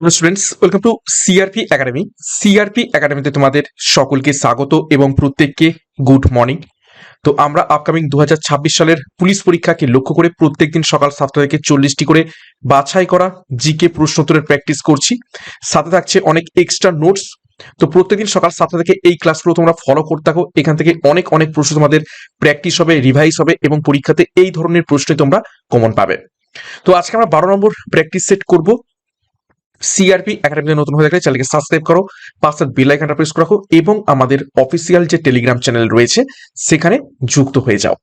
Students welcome to CRP academy CRP একাডেমিতে তোমাদের সকলকে স্বাগত এবং প্রত্যেককে গুড মর্নিং তো আমরা আপকামিং দু হাজার ছাব্বিশ সালের পুলিশ পরীক্ষাকে লক্ষ্য করে প্রত্যেকদিন সকাল সাতটা থেকে চল্লিশটি করে বাছাই করা জিকে প্রশ্নোত্তরের প্র্যাকটিস করছি। সাথে থাকছে অনেক এক্সট্রা নোটস তো প্রত্যেকদিন সকাল সাতটা থেকে এই ক্লাসগুলো তোমরা ফলো করতে থাকো। এখান থেকে অনেক অনেক প্রশ্ন তোমাদের প্র্যাকটিস হবে রিভাইজ হবে এবং পরীক্ষাতে এই ধরনের প্রশ্নই তোমরা কমন পাবে। তো আজকে আমরা বারো নম্বর প্র্যাকটিস সেট করব। সিআরপি একাডেমিতে নতুন হয়ে থাকলে চ্যানেলকে সাবস্ক্রাইব করো পাশে বেল আইকনটা প্রেস রাখো এবং আমাদের অফিসিয়াল যে টেলিগ্রাম চ্যানেল রয়েছে, সেখানে যুক্ত হয়ে যাও।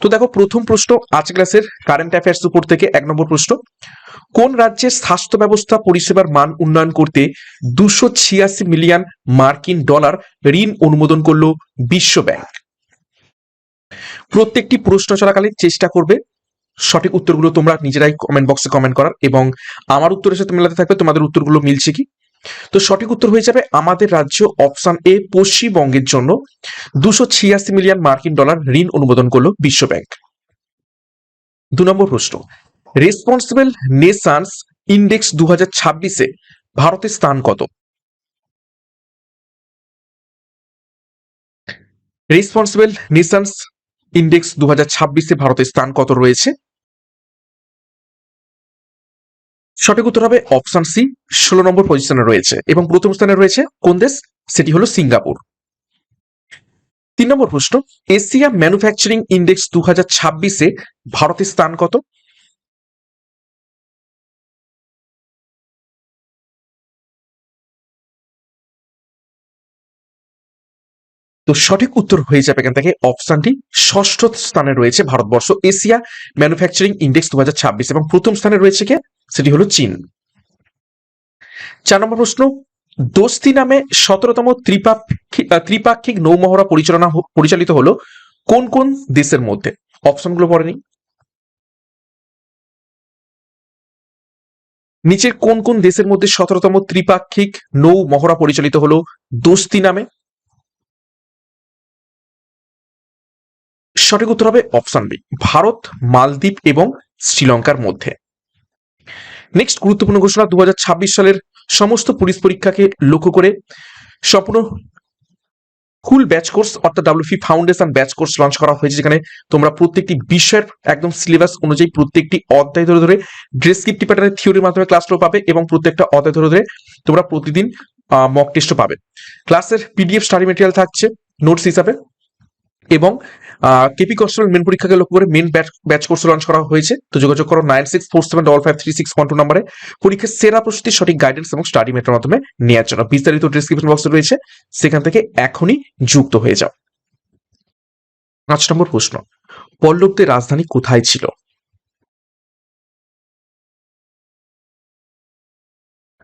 তো দেখো, প্রথম প্রশ্ন, আজ ক্লাসের কারেন্ট অ্যাফেয়ার্স উপর থেকে এক নম্বর প্রশ্ন। কোন রাজ্যের স্বাস্থ্য ব্যবস্থা পরিষেবার মান উন্নয়ন করতে দুশো ছিয়াশি মিলিয়ন মার্কিন ডলার ঋণ অনুমোদন করল বিশ্ব ব্যাংক প্রত্যেকটি প্রশ্ন চলাকালীন চেষ্টা করবে সঠিক উত্তরগুলো তোমরা নিজেরাই কমেন্ট বক্সে কমেন্ট করার এবং আমার উত্তরের সাথে মেলাতে থাকবে, তোমাদের উত্তরগুলো মিলছে কি? তো সঠিক উত্তর হয়ে যাবে আমাদের রাজ্য অপশন এ পশ্চিমবঙ্গের জন্য দুশো ছিয়াশি মিলিয়ন মার্কিন ডলার ঋণ অনুমোদন করল বিশ্ব ব্যাংক দু নম্বর প্রশ্ন রেসপন্সিবল নেশনস ইন্ডেক্স দু হাজার ছাব্বিশে ভারতের স্থান কত? রেসপন্সিবল নেশনস ইন্ডেক্স দু হাজার ছাব্বিশে ভারতের স্থান কত রয়েছে? সঠিক উত্তর হবে অপশন সি ষোলো নম্বর পজিশনে রয়েছে। এবং প্রথম স্থানে রয়েছে কোন দেশ? সেটি হলো সিঙ্গাপুর। তিন নম্বর প্রশ্ন, এশিয়া ম্যানুফ্যাকচারিং ইন্ডেক্স দু হাজার ছাব্বিশে ভারতের স্থান কত? তো সঠিক উত্তর হয়ে যাবে এখান থেকে অপশনটি ষষ্ঠ স্থানে রয়েছে ভারতবর্ষ এশিয়া ম্যানুফ্যাকচারিং ইন্ডেক্স দু হাজার ছাব্বিশ। এবং প্রথম স্থানে রয়েছে কে? সেটি হলো চীন। চার নম্বর প্রশ্ন, দোস্তি নামে সতেরোতম ত্রিপাক্ষিক ত্রিপাক্ষিক নৌমহড়া পরিচালনা পরিচালিত হলো কোন কোন দেশের মধ্যে? অপশনগুলো পড়েনি নিচের কোন কোন দেশের মধ্যে সতেরোতম ত্রিপাক্ষিক নৌ মহড়া পরিচালিত হলো? দোস্তি নামে। সঠিক উত্তর হবে অপশন বি, ভারত, মালদ্বীপ এবং শ্রীলঙ্কার মধ্যে। নেক্সট গুরুত্বপূর্ণ ঘোষণা দু হাজার ছাব্বিশ সালের সমস্ত পুলিশ পরীক্ষাকে লক্ষ্য করে সম্পূর্ণ ফুল ব্যাচ কোর্স অর্থাৎ WP foundation batch course launch করা হয়েছে, যেখানে তোমরা প্রত্যেকটি বিষয়ের একদম সিলেবাস অনুযায়ী প্রত্যেকটি অধ্যায় ধরে ধরে ডেসক্রিপটিভ প্যাটার্নের থিওরির মাধ্যমে ক্লাসগুলো পাবে এবং প্রত্যেকটা অধ্যায় ধরে ধরে তোমরা প্রতিদিন মক টেস্টও পাবে। ক্লাসের পিডিএফ স্টাডি মেটেরিয়াল থাকছে নোটস হিসাবে এবং কেপি কনস্টেবল মেন পরীক্ষাকে লক্ষ্য করে মেন ব্যাচ কোর্স লঞ্চ করা হয়েছে। তো যোগাযোগ করো nine six four seven double five three six one two নাম্বারে পরীক্ষার সেরা প্রস্তুতির সঠিক গাইডেন্স এবং স্টাডি মেটের মাধ্যমে নেওয়ার জন্য বিস্তারিত ডিসক্রিপশন বক্সে রয়েছে। সেখান থেকে এখনই যুক্ত হয়ে যাও। পাঁচ নম্বর প্রশ্ন, পল্লবদের রাজধানী কোথায় ছিল?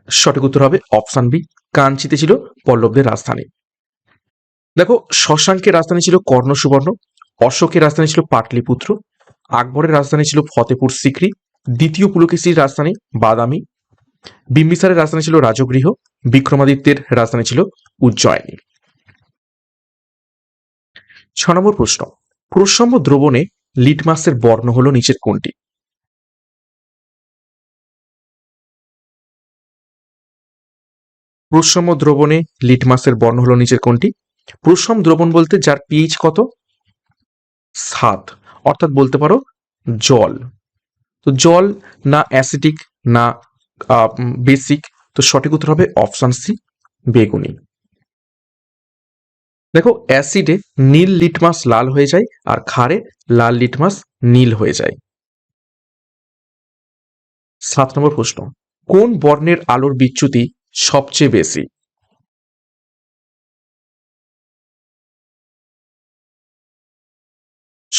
সঠিক উত্তর হবে অপশন বি কাঞ্চিতে ছিল পল্লবদের রাজধানী। দেখো, শশাঙ্কের রাজধানী ছিল কর্ণ সুবর্ণ অশোকের রাজধানী ছিল পাটলিপুত্র, আকবরের রাজধানী ছিল ফতেপুর সিক্রি, দ্বিতীয় পুলকেশীর রাজধানী বাদামি, বিম্বিসারের রাজধানী ছিল রাজগৃহ, বিক্রমাদিত্যের রাজধানী ছিল উজ্জয়িনী। ছ নম্বর প্রশ্ন, প্রসম্য দ্রবণে লিটমাসের বর্ণ হলো নিচের কোনটি? প্রসম্য দ্রবণে লিটমাসের বর্ণ হলো নিচের কোনটি? প্রসম দ্রবণ বলতে যার পিএইচ কত? সাত অর্থাৎ বলতে পারো জল। তো জল না অ্যাসিডিক না বেসিক তো সঠিক উত্তর হবে অপশন সি বেগুনি। দেখো অ্যাসিডে নীল লিটমাস লাল হয়ে যায় আর ক্ষারে লাল লিটমাস নীল হয়ে যায়। সাত নম্বর প্রশ্ন, কোন বর্ণের আলোর বিচ্যুতি সবচেয়ে বেশি?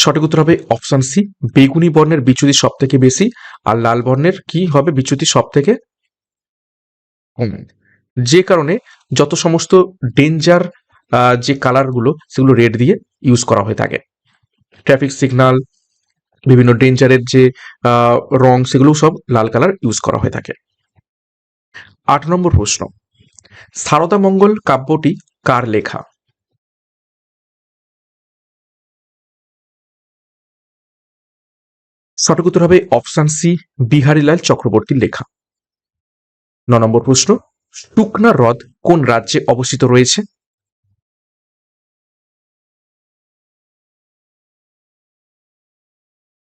সঠিক উত্তর হবে অপশন সি, বেগুনি বর্ণের বিচ্যুতি সব থেকে বেশি, আর লাল বর্ণের কি হবে বিচ্যুতি সব থেকে যে কারণে যত সমস্ত ডেঞ্জার যে কালারগুলো সেগুলো রেড দিয়ে ইউজ করা হয়ে থাকে। ট্রাফিক সিগন্যাল বিভিন্ন ডেঞ্জারের যে রং সেগুলো সব লাল কালার ইউজ করা হয়ে থাকে। আট নম্বর প্রশ্ন, সারদা মঙ্গল কাব্যটি কার লেখা? সঠিক উত্তর হবে অপশান সি, বিহারীলাল চক্রবর্তীর লেখা। ন নম্বর প্রশ্ন, শুকনা হ্রদ কোন রাজ্যে অবস্থিত রয়েছে?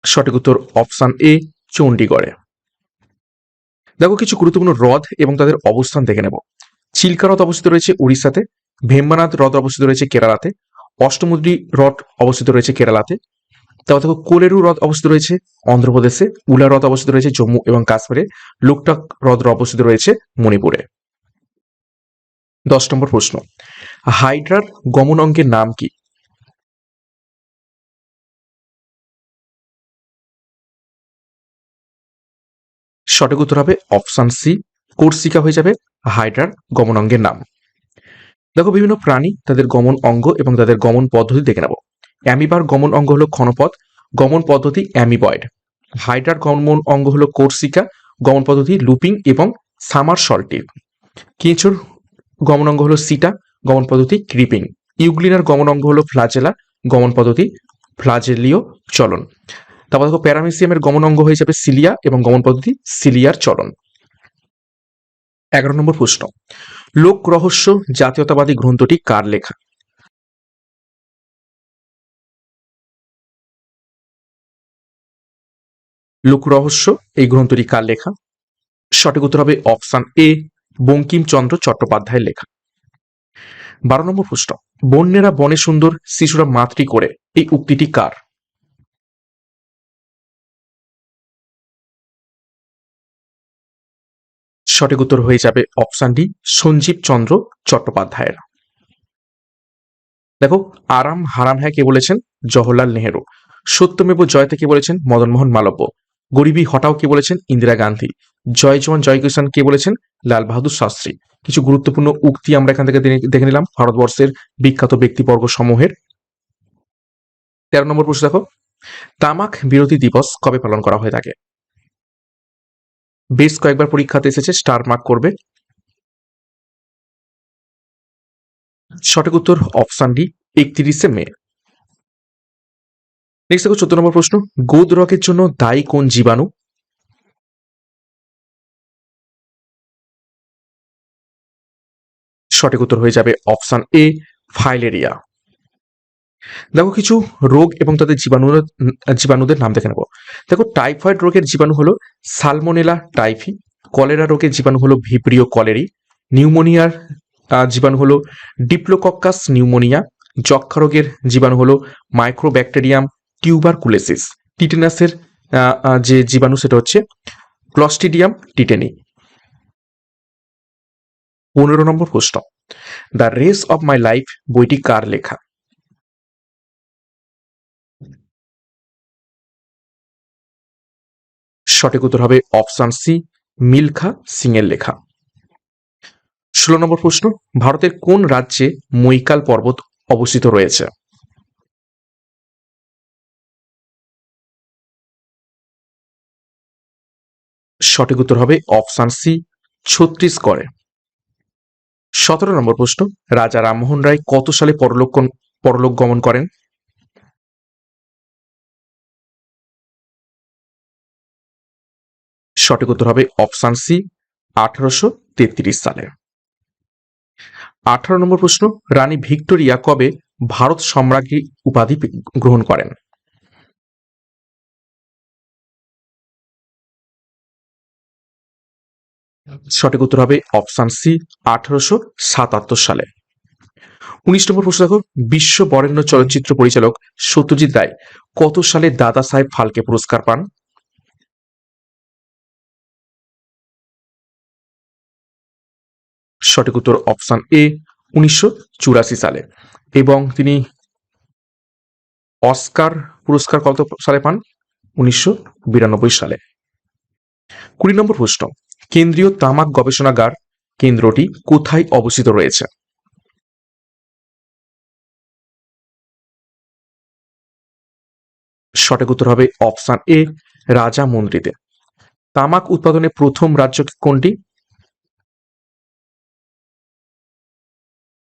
সঠিক উত্তর অপশান এ, চণ্ডীগড়ে। দেখো কিছু গুরুত্বপূর্ণ হ্রদ এবং তাদের অবস্থান দেখে নেব। চিল্কা হ্রদ অবস্থিত রয়েছে উড়িষ্যাতে, ভেম্বানাথ হ্রদ অবস্থিত রয়েছে কেরালাতে অষ্টমুদ্রী হ্রদ অবস্থিত রয়েছে কেরালাতে তারপর দেখো কোলেরু হ্রদ অবস্থিত রয়েছে, অন্ধ্রপ্রদেশে, উলা হ্রদ অবস্থিত রয়েছে, জম্মু এবং কাশ্মীরে, লোকটাক হ্রদ অবস্থিত রয়েছে মণিপুরে। দশ নম্বর প্রশ্ন, হাইড্রার গমন অঙ্গের নাম কি? সঠিক উত্তর হবে অপশন সি, কোর্সিকা হয়ে যাবে হাইড্রার গমন অঙ্গের নাম। দেখো বিভিন্ন প্রাণী তাদের গমন অঙ্গ এবং তাদের গমন পদ্ধতি দেখে নেব। অ্যামিবার গমন অঙ্গ হলো ক্ষণপথ, গমন পদ্ধতি অ্যামিবয়েড। হাইড্রার গমন অঙ্গ হলো কোর্সিকা, গমন পদ্ধতি লুপিং এবং সামার সল্টিভ কেঁচোর গমন অঙ্গ হলো সিটা, গমন পদ্ধতি ক্রিপিং। ইউগ্লিনার গমন অঙ্গ হলো ফ্লাজেলা, গমন পদ্ধতি ফ্লাজেলীয় চলন। তারপর দেখো, প্যারামিসিয়ামের গমন অঙ্গ হয়ে যাবে সিলিয়া এবং গমন পদ্ধতি সিলিয়ার চলন। এগারো নম্বর প্রশ্ন। লোক রহস্য জাতীয়তাবাদী গ্রন্থটি কার লেখা? লোক রহস্য, এই গ্রন্থটি কার লেখা? সঠিক উত্তর হবে অপশন এ, বঙ্কিমচন্দ্র চট্টোপাধ্যায়ের লেখা। বারো নম্বর প্রশ্ন, বন্যেরা বনে সুন্দর শিশুরা মাতৃ করে, এই উক্তিটি কার? সঠিক উত্তর হয়ে যাবে অপশন ডি, সঞ্জীব চন্দ্র চট্টোপাধ্যায়ের। দেখো, আরাম হারাম হ্যাঁ কে বলেছেন? জওহরলাল নেহেরু। সত্যমেব জয়তে কে বলেছেন? মদনমোহন মালব্য। গরিবী হটাও কে বলেছেন? ইন্দিরা গান্ধী। জয় জওয়ান, জয় কিষান কে বলেছেন? লাল বাহাদুর শাস্ত্রী। কিছু গুরুত্বপূর্ণ উক্তি আমরা এখান থেকে দেখে- নিলাম ভারতবর্ষের বিখ্যাত ব্যক্তিবর্গ সমূহের তেরো নম্বর প্রশ্ন দেখো। তামাক বিরোধী দিবস কবে পালন করা হয়ে থাকে বেশ কয়েকবার পরীক্ষাতে এসেছে, স্টার মার্ক করবে। সঠিক উত্তর অপশন ডি, একত্রিশে মে। নেক্সট দেখো চোদ্দ নম্বর প্রশ্ন গোদ রোগের জন্য দায়ী কোন জীবাণু? সঠিক উত্তর হয়ে যাবে অপশন এ ফাইলেরিয়া দেখো কিছু রোগ এবং তাদের জীবাণু, জীবাণুদের নাম দেখে নেব। দেখো টাইফয়েড রোগের জীবাণু হলো সালমোনেলা টাইফি কলেরা রোগের জীবাণু হলো ভিব্রিও কলেরি নিউমোনিয়ার জীবাণু হলো ডিপ্লোকক্কাস নিউমোনিয়া যক্ষা রোগের জীবাণু হলো মাইক্রোব্যাকটেরিয়াম টিউবারকুলেসিস টিটেনাসের যে জীবাণু সেটা হচ্ছে ক্লস্টিডিয়াম টিটেনি পনেরো নম্বর প্রশ্ন। The race of my life বইটি কার লেখা? সঠিক উত্তর হবে অপশন সি, মিলখা সিং এর লেখা। ষোলো নম্বর প্রশ্ন, ভারতের কোন রাজ্যে মৈকাল পর্বত অবস্থিত রয়েছে? সঠিক উত্তর হবে অপশন সি, ছত্তিশগড়ে। সতেরো নম্বর প্রশ্ন, রাজা রামমোহন রায় কত সালে পরলোক পরলোক গমন করেন? সঠিক উত্তর হবে অপশন সি, আঠারোশো তেত্রিশ সালে। আঠারো নম্বর প্রশ্ন, রানী ভিক্টোরিয়া কবে ভারত সম্রাজ্ঞী উপাধি গ্রহণ করেন? সঠিক উত্তর হবে অপশন সি, আঠারোশো সাতাত্তর সালে। উনিশ নম্বর প্রশ্ন দেখো, বিশ্ব বরেণ্য চলচ্চিত্র পরিচালক সত্যজিৎ রায় কত সালে দাদা সাহেব ফালকে পুরস্কার পান? সঠিক উত্তর অপশন এ, উনিশশো চুরাশি সালে। এবং তিনি অস্কার পুরস্কার কত সালে পান? উনিশশো বিরানব্বই সালে। কুড়ি নম্বর প্রশ্ন কেন্দ্রীয় তামাক গবেষণাগার কেন্দ্রটি কোথায় অবস্থিত রয়েছে? সঠিক উত্তর হবে অপশন এ, রাজা মন্দিরে তামাক উৎপাদনে প্রথম রাজ্য কোনটি?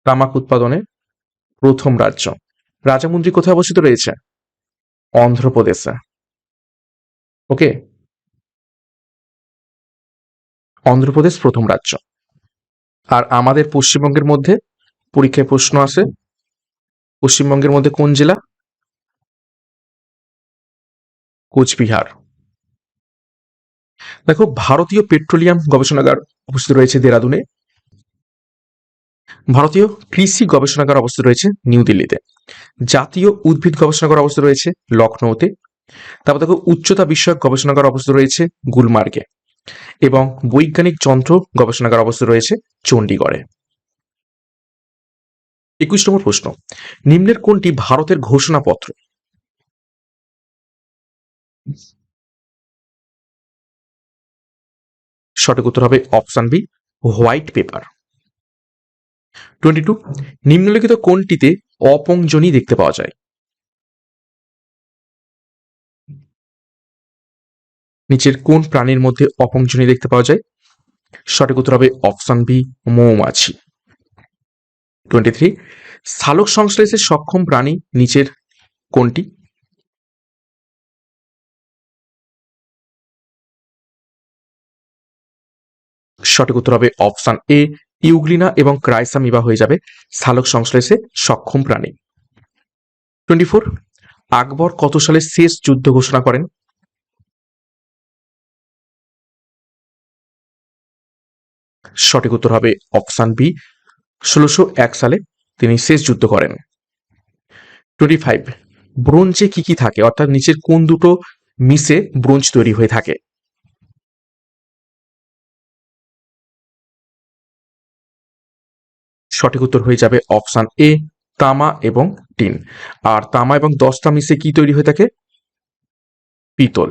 তামাক উৎপাদনে প্রথম রাজ্য। রাজামন্দ্রী কোথায় অবস্থিত রয়েছে? অন্ধ্রপ্রদেশে। ওকে? অন্ধ্রপ্রদেশ প্রথম রাজ্য। আর আমাদের পশ্চিমবঙ্গের মধ্যে পরীক্ষায় প্রশ্ন আসে পশ্চিমবঙ্গের মধ্যে কোন জেলা? কোচবিহার। দেখো, ভারতীয় পেট্রোলিয়াম গবেষণাগার অবস্থিত রয়েছে দেরাদুনে। ভারতীয় কৃষি গবেষণাগার অবস্থিত রয়েছে নিউ দিল্লিতে। জাতীয় উদ্ভিদ গবেষণাগার অবস্থিত রয়েছে লখনৌতে তারপর দেখো, উচ্চতা বিষয়ক গবেষণাগার অবস্থিত রয়েছে গুলমার্গে। এবং বৈজ্ঞানিক যন্ত্র গবেষণাগার অবস্থিত রয়েছে চণ্ডীগড়ে। একুশ নম্বর প্রশ্ন, নিম্নের কোনটি ভারতের ঘোষণাপত্র? সঠিক উত্তর হবে option B, white paper. Twenty two, নিম্নলিখিত কোনটিতে অপংজনী দেখতে পাওয়া যায়? নিচের কোন প্রাণীর মধ্যে অপংজনী দেখতে পাওয়া যায়? সঠিক উত্তর হবে অপশন বি, মৌমাছি। টোয়েন্টি থ্রি সালোক সংশ্লেষে সক্ষম প্রাণী নিচের কোনটি? সঠিক উত্তর হবে অপশন এ, ইউগ্লিনা এবং ক্রাইসামিবা হয়ে যাবে সালোক সংশ্লেষে সক্ষম প্রাণী। টোয়েন্টি ফোর আকবর কত সালে শেষ যুদ্ধ ঘোষণা করেন? সঠিক উত্তর হবে অপশান বি। ষোলোশো এক সালে তিনি শেষ যুদ্ধ করেন। টোয়েন্টি ফাইভ, ব্রোঞ্জে কি কি থাকে? অর্থাৎ নিচের কোন দুটো মিশে ব্রোঞ্জ তৈরি হয়ে থাকে? সঠিক উত্তর হয়ে যাবে অপশান এ, তামা এবং টিন। আর তামা এবং দশটা মিশে কি তৈরি হয়ে থাকে? পিতল।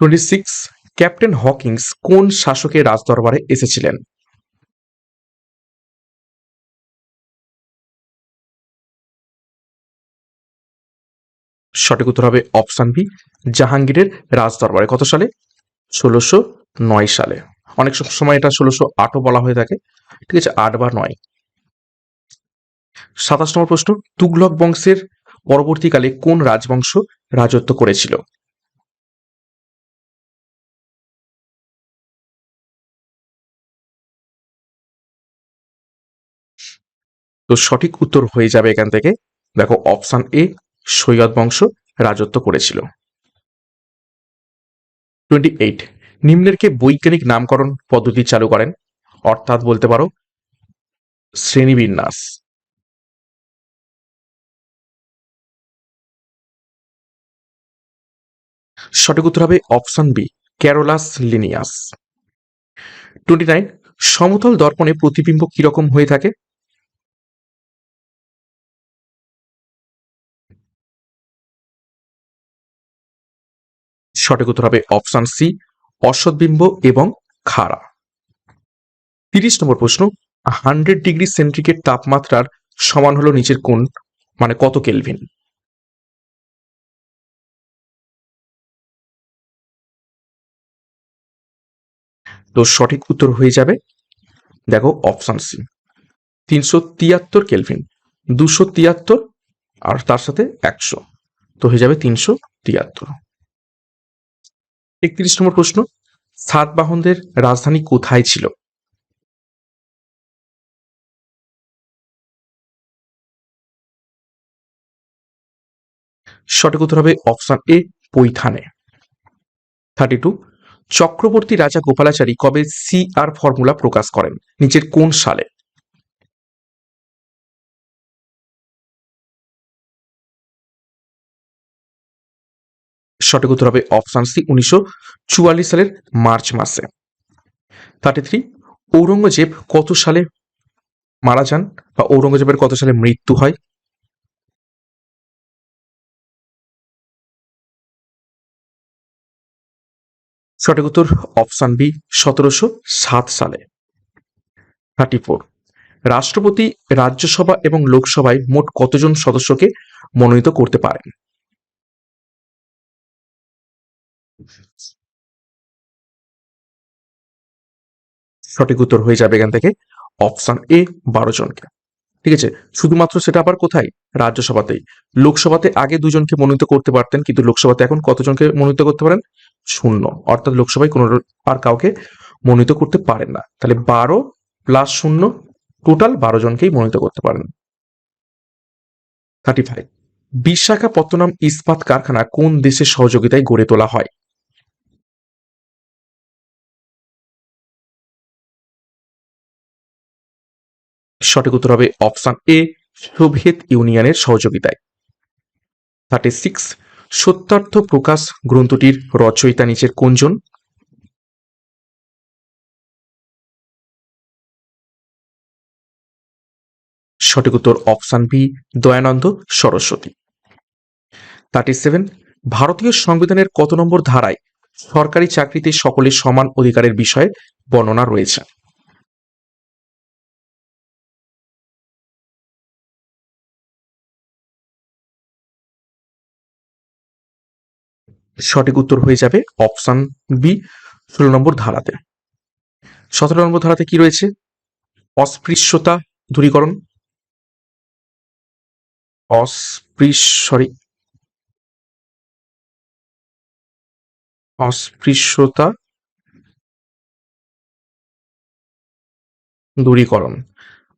টোয়েন্টি সিক্স ক্যাপ্টেন হকিংস কোন শাসকের রাজদরবারে এসেছিলেন? সঠিক উত্তর হবে অপশন বি, জাহাঙ্গীরের রাজদরবারে। কত সালে? ষোলোশো নয় সালে। অনেক সময় এটা ষোলোশো আটও বলা হয়ে থাকে। ঠিক আছে, আট বা নয়। সাতাশ নম্বর প্রশ্ন তুগলক বংশের পরবর্তীকালে কোন রাজবংশ রাজত্ব করেছিল? তো সঠিক উত্তর হয়ে যাবে এখান থেকে। দেখো অপশন এ সৈয়দ বংশ রাজত্ব করেছিল। টোয়েন্টি এইট নিম্নেরকে বৈজ্ঞানিক নামকরণ পদ্ধতি চালু করেন? অর্থাৎ বলতে পারো, শ্রেণীবিন্যাস। সঠিক উত্তর হবে option B Carolus Linnaeus twenty nine সমতল দর্পণে প্রতিবিম্ব কীরকম হয়ে থাকে? সঠিক উত্তর হবে অপশন সি অসৎবিম্ব এবং খাড়া। তিরিশ নম্বর প্রশ্ন হান্ড্রেড ডিগ্রি সেন্টিগ্রেড তাপমাত্রার সমান হলো নিচের কোন মানে কত কেলভিন? তো সঠিক উত্তর হয়ে যাবে, দেখো অপশন সি, তিনশো তিয়াত্তর কেলভিন, দুশো তিয়াত্তর আর তার সাথে একশো, তো হয়ে যাবে তিনশো তিয়াত্তর। একত্রিশ নম্বর প্রশ্ন সাতবাহনদের রাজধানী কোথায় ছিল? সঠিক উত্তর হবে অপশন এ, পৈথানে। থার্টি টু চক্রবর্তী রাজা গোপালাচারী কবে সি আর ফর্মুলা প্রকাশ করেন? নিচের কোন সালে? সঠিক উত্তর হবে অপশন সি উনিশশো চুয়াল্লিশ সালের মার্চ মাসে। থার্টি থ্রি ঔরঙ্গজেব কত সালে মারা যান বা ঔরঙ্গজেবের কত সালে মৃত্যু হয়? সঠিক উত্তর অপশন বি সতেরোশো সাত সালে। থার্টি ফোর রাষ্ট্রপতি, রাজ্যসভা এবং লোকসভায় মোট কতজন সদস্যকে মনোনীত করতে পারেন? সঠিক উত্তর হয়ে যাবে এখান থেকে অপশন এ বারো জনকে। ঠিক আছে? শুধুমাত্র সেটা আবার কোথায়? রাজ্যসভাতেই। লোকসভাতে আগে দুজনকে মনোনীত করতে পারতেন, কিন্তু লোকসভাতে এখন কতজনকে মনোনীত করতে পারেন? শূন্য। অর্থাৎ লোকসভায় কোনো আর কাউকে মনোনীত করতে পারেন না। তাহলে বারো প্লাস শূন্য টোটাল বারো জনকেই মনোনীত করতে পারেন। থার্টি ফাইভ বিশাখাপত্তনম ইস্পাত কারখানা কোন দেশের সহযোগিতায় গড়ে তোলা হয়? সঠিক উত্তর হবে অপশন এ, সোভিয়েত ইউনিয়নের সহযোগিতায়। থার্টি সিক্স, সত্যার্থ প্রকাশ গ্রন্থটির রচয়িতা নিচের কোনজন? সঠিক উত্তর option B, Dayananda Saraswati. Thirty seven, ভারতীয় সংবিধানের কত নম্বর ধারায় সরকারি চাকরিতে সকলের সমান অধিকারের বিষয়ে বর্ণনা রয়েছে? সঠিক উত্তর হয়ে যাবে অপশন বি ষোলো নম্বর ধারাতে। সতেরো নম্বর ধারাতে কি রয়েছে? অস্পৃশ্যতা দূরীকরণ। অস্পৃশ অস্পৃশ্যতা দূরীকরণ।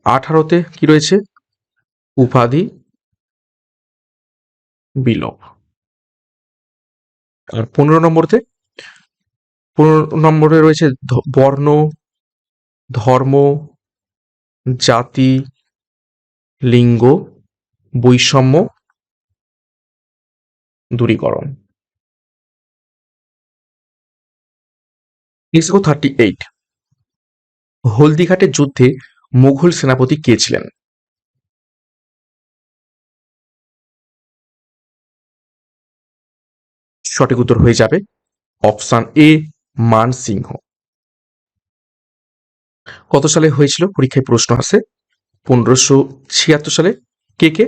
আঠারোতে কি রয়েছে? উপাধি বিলোপ। আর পনেরো নম্বরতে? পনেরো নম্বরে রয়েছে বর্ণ, ধর্ম, জাতি, লিঙ্গ, বৈষম্য, দূরীকরণ। থার্টি এইট হলদিঘাটের যুদ্ধে মুঘল সেনাপতি কে ছিলেন? সঠিক উত্তর হয়ে যাবে অপশন এ মান সিংহ কত সালে হয়েছিল? পরীক্ষায় প্রশ্ন আসে পনেরোশো ছিয়াত্তর সালে। কে কে?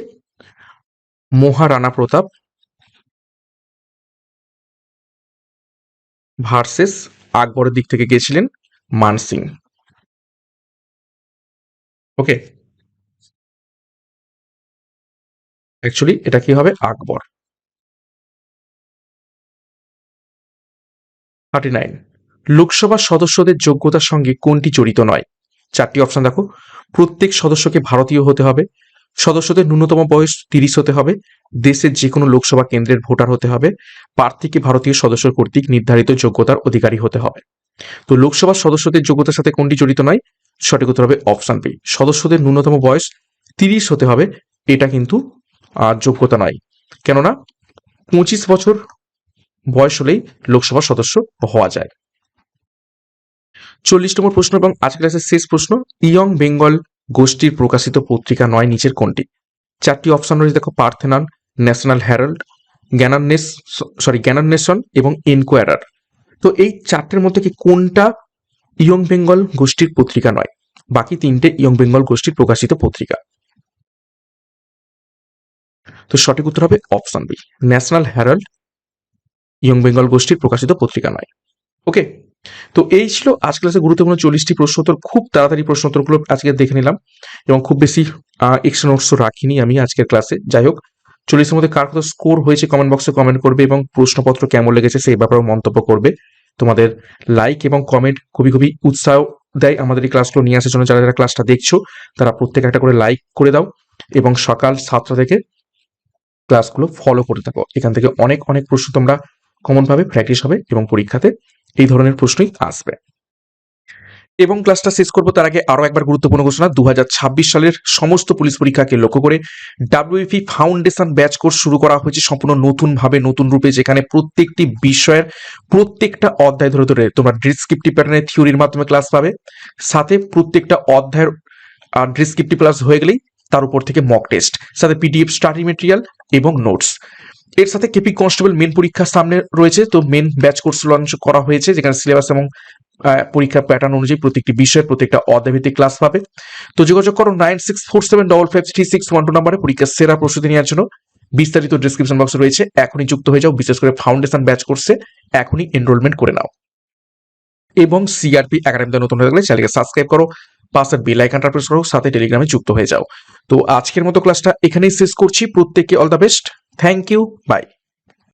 মহারানা প্রতাপ ভার্সেস আকবরের দিক থেকে গিয়েছিলেন মানসিং ওকে। অ্যাকচুয়ালি এটা কি হবে? আকবর। থার্টি নাইন লোকসভা সদস্যদের যোগ্যতার সঙ্গে কোনটি জড়িত নয়? চারটি অপশন দেখো। প্রত্যেক সদস্যকে ভারতীয় হতে হবে। সদস্যদের ন্যূনতম বয়স তিরিশ হতে হবে। দেশের যে কোনো লোকসভা কেন্দ্রের ভোটার হতে হবে। প্রার্থীকে ভারতীয় সদস্য কর্তৃক নির্ধারিত যোগ্যতার অধিকারী হতে হবে। তো লোকসভার সদস্যদের যোগ্যতার সাথে কোনটি জড়িত নয়? সঠিক উত্তর হবে অপশন বি। সদস্যদের ন্যূনতম বয়স তিরিশ হতে হবে। এটা কিন্তু আর যোগ্যতা নয়। কেননা পঁচিশ বছর বয়স হলেই লোকসভার সদস্য হওয়া যায়। চল্লিশ নম্বর প্রশ্ন এবং আজকের ক্লাসের শেষ প্রশ্ন, ইয়ং বেঙ্গল গোষ্ঠীর প্রকাশিত পত্রিকা নয়, নিচের কোনটি? চারটি অপশন রয়েছে, দেখো, পার্থেনন, ন্যাশনাল হ্যারাল্ড জ্ঞানান্বেষ সরি জ্ঞানান্বেষণ এবং এনকোয়ারার। তো এই চারটের মধ্যে কি কোনটা ইয়ং বেঙ্গল গোষ্ঠীর পত্রিকা নয়? বাকি তিনটে ইয়ং বেঙ্গল গোষ্ঠীর প্রকাশিত পত্রিকা। তো সঠিক উত্তর হবে option B National Herald Young Bengal গোষ্ঠীর প্রকাশিত পত্রিকা নয়। ওকে তো এই ছিল আজ ক্লাসে গুরুত্বপূর্ণ চল্লিশটি প্রশ্নোত্তর, খুব তাড়াতাড়ি প্রশ্নোত্তরগুলো আজকে দেখে নিলাম এবং খুব বেশি এক্সট্রা নোটসও রাখিনি আমি আজকের ক্লাসে যাই হোক, চল্লিশের মধ্যে কার কত স্কোর হয়েছে কমেন্ট বক্সে কমেন্ট করবে এবং প্রশ্নপত্র কেমন লেগেছে সেই ব্যাপারেও মন্তব্য করবে। তোমাদের লাইক এবং কমেন্ট খুবই খুবই উৎসাহ দেয় আমাদের এই ক্লাসগুলো নিয়ে আসার জন্য। যারা যারা ক্লাসটা দেখছ, তারা প্রত্যেক একটা করে লাইক করে দাও এবং সকাল সাতটা থেকে ক্লাসগুলো ফলো করে থাকো। এখান থেকে অনেক অনেক প্রশ্ন তোমরা কমন ভাবে প্র্যাকটিস হবে এবং পরীক্ষাতে এই ধরনের প্রশ্নই আসবে। এবং ক্লাসটা শেষ করব তার আগে আরও একবার গুরুত্বপূর্ণ ঘোষণা। দু সালের সমস্ত পুলিশ পরীক্ষাকে লক্ষ্য করে ডাব্লিউপি ফাউন্ডেশন ব্যাচ কোর্স শুরু করা হয়েছে সম্পূর্ণ নতুন ভাবে নতুন রূপে, যেখানে প্রত্যেকটি বিষয়ের প্রত্যেকটা অধ্যায় ধরে ধরে তোমরা ডিসক্রিপটিভ প্যাটার্নের থিওরির মাধ্যমে ক্লাস পাবে। সাথে প্রত্যেকটা অধ্যায়ের ডিসক্রিপটিভ ক্লাস হয়ে গেলেই তার উপর থেকে মক টেস্ট সাথে পিডিএফ স্টাডি মেটেরিয়াল এবং নোটস এর সাথে কেপি কনস্টেবল মেন পরীক্ষার সামনে রয়েছে। তো মেন ব্যাচ কোর্স লঞ্চ করা হয়েছে যেখানে সিলেবাস এবং আহ, পরীক্ষার প্যাটার্ন অনুযায়ী প্রত্যেকটি বিষয়ের প্রত্যেকটা অধ্যায়ভিত্তিক ক্লাস পাবে। তো যোগাযোগ করো nine six four seven double six নাম্বারে পরীক্ষার সেরা প্রস্তুতি নেওয়ার জন্য বিস্তারিত ডিসক্রিপশন বক্সে রয়েছে। এখনই যুক্ত হয়ে যাও বিশেষ করে ফাউন্ডেশন ব্যাচ কোর্সে এখনই এনরোলমেন্ট করে নাও। এবং সিআরপি একাডেমিতে নতুন হয়ে গেলে চ্যানেলকে সাবস্ক্রাইব করো পাশের বেল আইকনটা প্রেস করো সাথে টেলিগ্রামে যুক্ত হয়ে যাও। তো আজকের মতো ক্লাসটা এখানেই শেষ করছি। প্রত্যেককে all the best thank you. Bye.